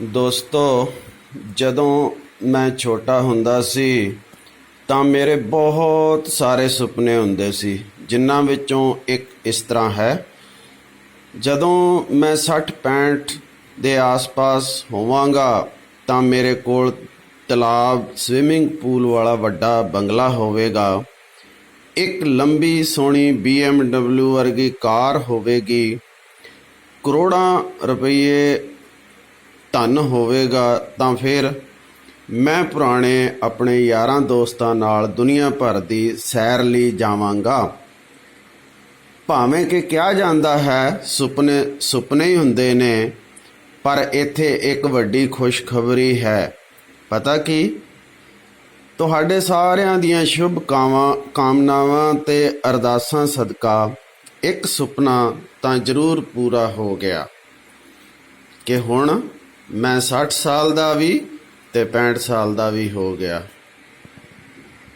ਦੋਸਤੋ, ਜਦੋਂ ਮੈਂ ਛੋਟਾ ਹੁੰਦਾ ਸੀ, ਤਾਂ ਮੇਰੇ ਬਹੁਤ ਸਾਰੇ ਸੁਪਨੇ ਹੁੰਦੇ ਸੀ, ਜਿਨ੍ਹਾਂ ਵਿੱਚੋਂ ਇੱਕ ਇਸ ਤਰ੍ਹਾਂ ਹੈ। ਜਦੋਂ ਮੈਂ 60 65 ਦੇ ਆਸ-ਪਾਸ ਹੋਵਾਂਗਾ, ਤਾਂ ਮੇਰੇ ਕੋਲ ਤਲਾਬ ਸਵਿਮਿੰਗ ਪੂਲ ਵਾਲਾ ਵੱਡਾ ਬੰਗਲਾ ਹੋਵੇਗਾ। ਇੱਕ ਲੰਬੀ, ਸੋਹਣੀ BMW ਵਰਗੀ ਕਾਰ ਹੋਵੇਗੀ। ਕਰੋੜਾਂ ਰੁਪਏ ਧਨ ਹੋਵੇਗਾ, ਤਾਂ ਫਿਰ ਮੈਂ ਪੁਰਾਣੇ ਆਪਣੇ ਯਾਰਾਂ ਦੋਸਤਾਂ ਨਾਲ ਦੁਨੀਆ ਭਰ ਦੀ ਸੈਰ ਲਈ ਜਾਵਾਂਗਾ। ਭਾਵੇਂ ਕਿ ਕਿਹਾ ਜਾਂਦਾ ਹੈ, ਸੁਪਨੇ ਸੁਪਨੇ ਹੀ ਹੁੰਦੇ ਨੇ, ਪਰ ਇੱਥੇ ਇੱਕ ਵੱਡੀ ਖੁਸ਼ਖਬਰੀ ਹੈ। ਪਤਾ ਕੀ? ਤੁਹਾਡੇ ਸਾਰਿਆਂ ਦੀਆਂ ਸ਼ੁਭ ਕਾਵਾਂ, ਕਾਮਨਾਵਾਂ ਤੇ ਅਰਦਾਸਾਂ ਸਦਕਾ ਇੱਕ ਸੁਪਨਾ ਤਾਂ ਜ਼ਰੂਰ ਪੂਰਾ ਹੋ ਗਿਆ। ਕਿ ਹੁਣ ਮੈਂ 60 ਸਾਲ ਦਾ ਵੀ ਤੇ 65 ਸਾਲ ਦਾ ਵੀ ਹੋ ਗਿਆ।